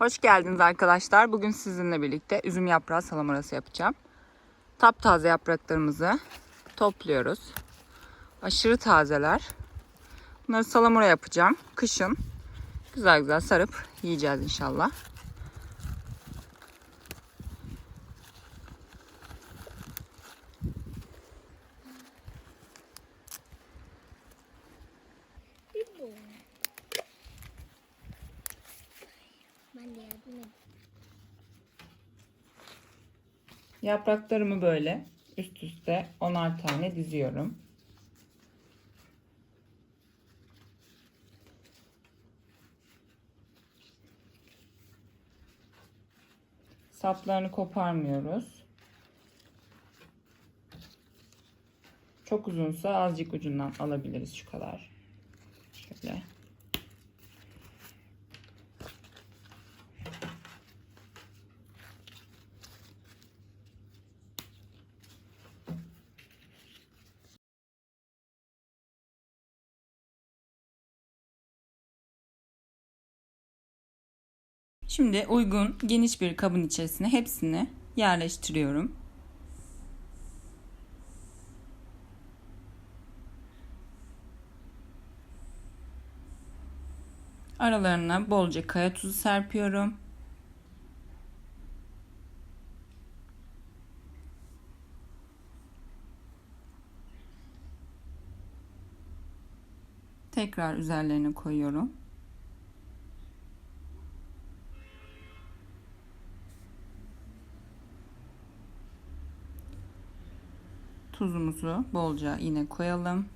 Hoş geldiniz arkadaşlar. Bugün sizinle birlikte üzüm yaprağı salamurası yapacağım. Taptaze yapraklarımızı topluyoruz. Aşırı tazeler. Bunları salamura yapacağım. Kışın güzel güzel sarıp yiyeceğiz inşallah. Yapraklarımı böyle üst üste 10'ar tane diziyorum. Saplarını koparmıyoruz. Çok uzunsa azıcık ucundan alabiliriz şu kadar. Şöyle. Şimdi uygun geniş bir kabın içerisine hepsini yerleştiriyorum. Aralarına bolca kaya tuzu serpiyorum. Tekrar üzerlerine koyuyorum. Tuzumuzu bolca yine koyalım.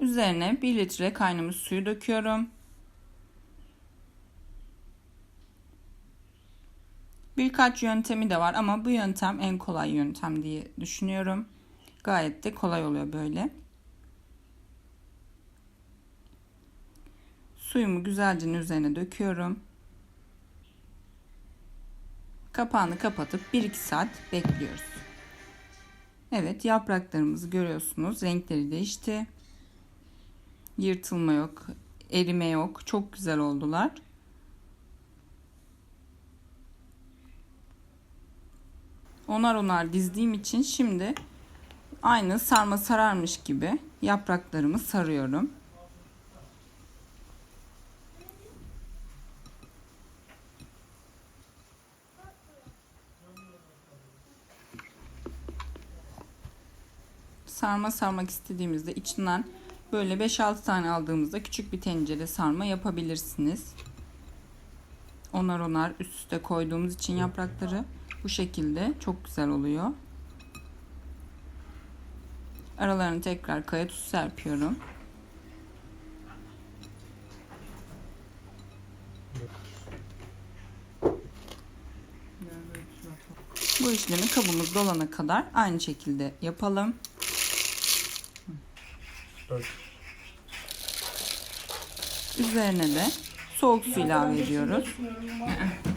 Üzerine 1 litre kaynamış suyu döküyorum. Birkaç yöntemi de var ama bu yöntem en kolay yöntem diye düşünüyorum. Gayet de kolay oluyor böyle. Suyumu güzelce üzerine döküyorum. Kapağını kapatıp 1-2 saat bekliyoruz. Evet yapraklarımızı görüyorsunuz. Renkleri değişti. Yırtılma yok, erime yok. Çok güzel oldular. Onar onar dizdiğim için şimdi aynı sarma sararmış gibi yapraklarımı sarıyorum. Sarma sarmak istediğimizde içinden böyle 5-6 tane aldığımızda küçük bir tencere sarma yapabilirsiniz. Onar onar üst üste koyduğumuz için yaprakları bu şekilde çok güzel oluyor. Aralarını tekrar kaya tuzu serpiyorum. Bu işlemi kabımız dolana kadar aynı şekilde yapalım. Üzerine de soğuk su ilave ediyoruz.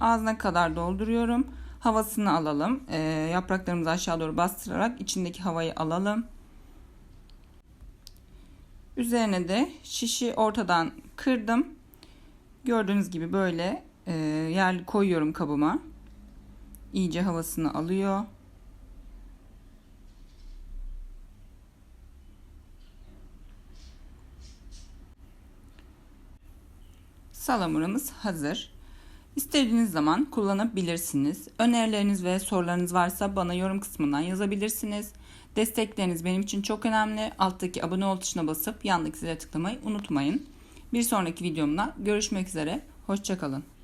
Ağzına kadar dolduruyorum. Havasını alalım. E, yapraklarımızı aşağı doğru bastırarak içindeki havayı alalım. Üzerine de şişi ortadan kırdım. Gördüğünüz gibi böyle e, yerli koyuyorum kabıma. İyice havasını alıyor. Salamuramız hazır. İstediğiniz zaman kullanabilirsiniz. Önerileriniz ve sorularınız varsa bana yorum kısmından yazabilirsiniz. Destekleriniz benim için çok önemli. Alttaki abone ol tuşuna basıp yandaki zile tıklamayı unutmayın. Bir sonraki videomda görüşmek üzere. Hoşçakalın.